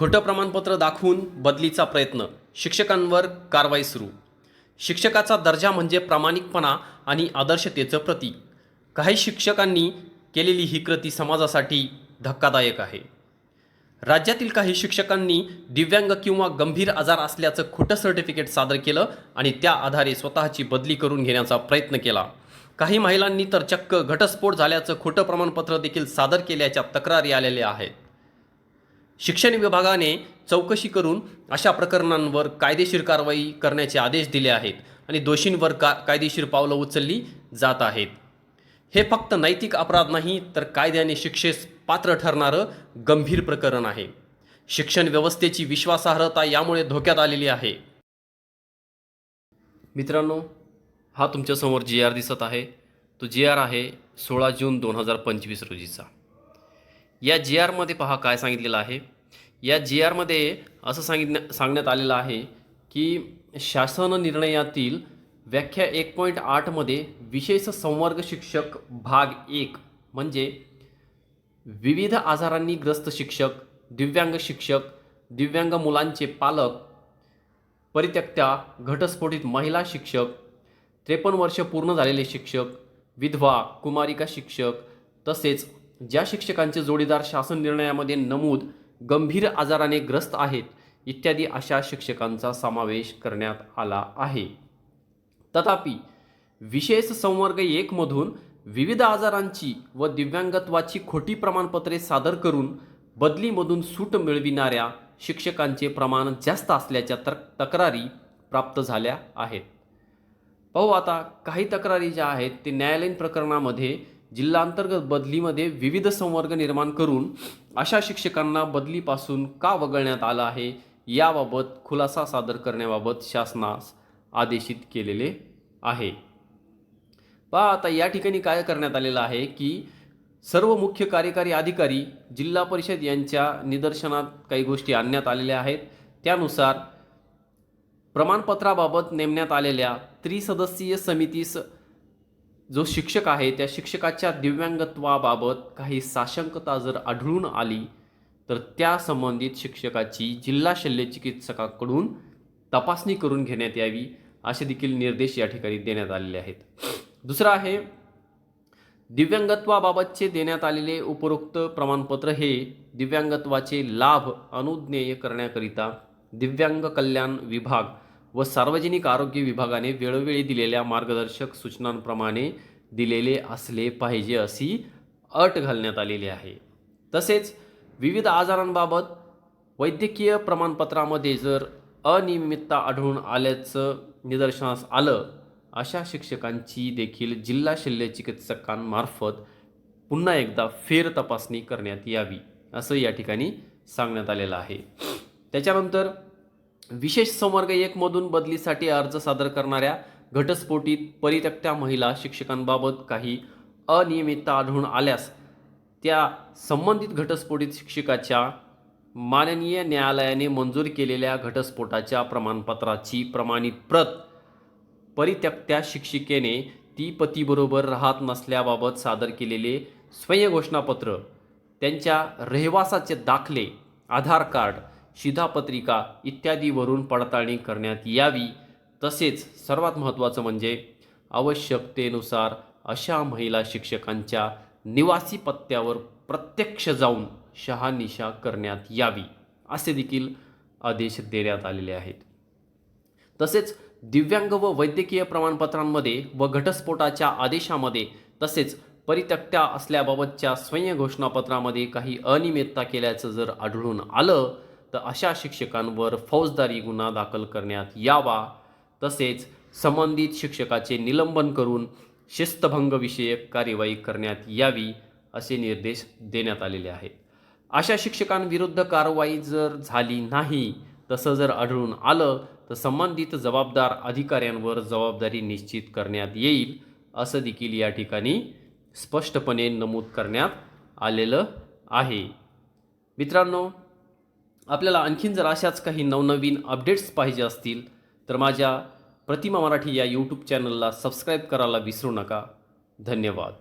खोटं प्रमाणपत्र दाखवून बदलीचा प्रयत्न. शिक्षकांवर कारवाई सुरू. शिक्षकाचा दर्जा म्हणजे प्रामाणिकपणा आणि आदर्शतेचं प्रतीक. काही शिक्षकांनी केलेली ही कृती समाजासाठी धक्कादायक आहे. राज्यातील काही शिक्षकांनी दिव्यांग किंवा गंभीर आजार असल्याचं खोटं सर्टिफिकेट सादर केलं आणि त्या आधारे स्वतःची बदली करून घेण्याचा प्रयत्न केला. काही महिलांनी तर चक्क घटस्फोट झाल्याचं खोटं प्रमाणपत्र देखील सादर केल्याच्या तक्रारी आलेल्या आहेत. शिक्षण विभागाने चौकशी करून अशा प्रकरणांवर कायदेशीर कारवाई करण्याचे आदेश दिले आहेत आणि दोषींवर का कायदेशीर पावलं उचलली जात आहेत. हे फक्त नैतिक अपराध नाही तर कायद्याने शिक्षेस पात्र ठरणारं गंभीर प्रकरण आहे. शिक्षण व्यवस्थेची विश्वासार्हता यामुळे धोक्यात आलेली आहे. मित्रांनो हा तुमच्यासमोर जी आर दिसत आहे. तो जी आर आहे सोळा जून दोन हजार पंचवीस रोजीचा. या जी आरमध्ये पहा काय सांगितलेलं आहे. या जी आरमध्ये असं सांगितलं सांगण्यात आलेलं आहे की शासन निर्णयातील व्याख्या एक पॉईंट आठमध्ये विशेष संवर्ग शिक्षक भाग एक म्हणजे विविध आजारांनी ग्रस्त शिक्षक दिव्यांग शिक्षक दिव्यांग मुलांचे पालक परित्यक्त्या घटस्फोटित महिला शिक्षक त्रेपन्न वर्ष पूर्ण झालेले शिक्षक विधवा कुमारिका शिक्षक तसेच ज्या शिक्षकांचे जोडीदार शासन निर्णयामध्ये नमूद गंभीर आजाराने ग्रस्त आहेत इत्यादी अशा शिक्षकांचा समावेश करण्यात आला आहे. तथापि विशेष संवर्ग एकमधून विविध आजारांची व दिव्यांगत्वाची खोटी प्रमाणपत्रे सादर करून बदलीमधून सूट मिळविणाऱ्या शिक्षकांचे प्रमाण जास्त असल्याच्या तर तक्रारी प्राप्त झाल्या आहेत. पाहू आता काही तक्रारी ज्या आहेत ते न्यायालयीन प्रकरणामध्ये जिल्हांतर्गत बदलीमध्ये विविध संवर्ग निर्माण करून अशा शिक्षकांना बदलीपासून का वगळण्यात आलं आहे याबाबत खुलासा सादर करण्याबाबत शासनास आदेशित केलेले आहे. पहा आता या ठिकाणी काय करण्यात आलेलं आहे की सर्व मुख्य कार्यकारी अधिकारी जिल्हा परिषद यांच्या निदर्शनात काही गोष्टी आणण्यात आलेल्या आहेत. त्यानुसार प्रमाणपत्राबाबत नेमण्यात आलेल्या त्रिसदस्यीय समितीस जो शिक्षक आहे त्या शिक्षकाच्या दिव्यांगत्वाबाबत काही साशंकता जर आढळून आली तर त्या संबंधित शिक्षकाची जिल्हा शल्यचिकित्सकाकडून तपासणी करून घेण्यात यावी असे देखील निर्देश या ठिकाणी देण्यात आलेले आहेत. दुसरं आहे दिव्यांगत्वाबाबतचे देण्यात आलेले उपरोक्त प्रमाणपत्र हे दिव्यांगत्वाचे लाभ अनुज्ञेय करण्याकरिता दिव्यांग कल्याण विभाग व सार्वजनिक आरोग्य विभागाने वेळोवेळी दिलेल्या मार्गदर्शक सूचनांप्रमाणे दिलेले असले पाहिजे अशी अट घालण्यात आलेली आहे. तसेच विविध आजारांबाबत वैद्यकीय प्रमाणपत्रामध्ये जर अनियमितता आढळून आल्याचं निदर्शनास आलं अशा शिक्षकांची देखील जिल्हा शल्य चिकित्सकांमार्फत पुन्हा एकदा फेर तपासणी करण्यात यावी असं या ठिकाणी सांगण्यात आलेलं आहे. त्याच्यानंतर विशेष संवर्ग एकमधून बदलीसाठी अर्ज सादर करणाऱ्या घटस्फोटीत परित्यक्त्या महिला शिक्षकांबाबत काही अनियमितता आढळून आल्यास त्या संबंधित घटस्फोटीत शिक्षकाच्या माननीय न्यायालयाने मंजूर केलेल्या घटस्फोटाच्या प्रमाणपत्राची प्रमाणित प्रत परित्यक्त्या शिक्षिकेने ती पतीबरोबर राहत नसल्याबाबत सादर केलेले स्वयंघोषणापत्र त्यांच्या रहिवासाचे दाखले आधार कार्ड शिधापत्रिका इत्यादीवरून पडताळणी करण्यात यावी. तसेच सर्वात महत्त्वाचं म्हणजे आवश्यकतेनुसार अशा महिला शिक्षकांच्या निवासी पत्त्यावर प्रत्यक्ष जाऊन शहानिशा करण्यात यावी असे देखील आदेश देण्यात आलेले आहेत. तसेच दिव्यांग व वैद्यकीय प्रमाणपत्रांमध्ये व घटस्फोटाच्या आदेशामध्ये तसेच परित्यक्त्या असल्याबाबतच्या स्वयंघोषणापत्रामध्ये काही अनियमितता केल्याचं जर आढळून आलं तर अशा शिक्षकांवर फौजदारी गुन्हा दाखल करण्यात यावा तसेच संबंधित शिक्षकाचे निलंबन करून शिस्तभंगविषयक कार्यवाही करण्यात यावी असे निर्देश देण्यात आलेले आहेत. अशा शिक्षकांविरुद्ध कारवाई जर झाली नाही तसं जर आढळून आलं तर संबंधित जबाबदार अधिकाऱ्यांवर जबाबदारी निश्चित करण्यात येईल असं देखील या ठिकाणी स्पष्टपणे नमूद करण्यात आलेलं आहे. मित्रांनो आपल्याला आणखीन जर अशाच काही नवनवीन अपडेट्स पाहिजे असतील तर माझ्या प्रतिमा मराठी या यूट्यूब चॅनलला सबस्क्राईब करायला विसरू नका. धन्यवाद.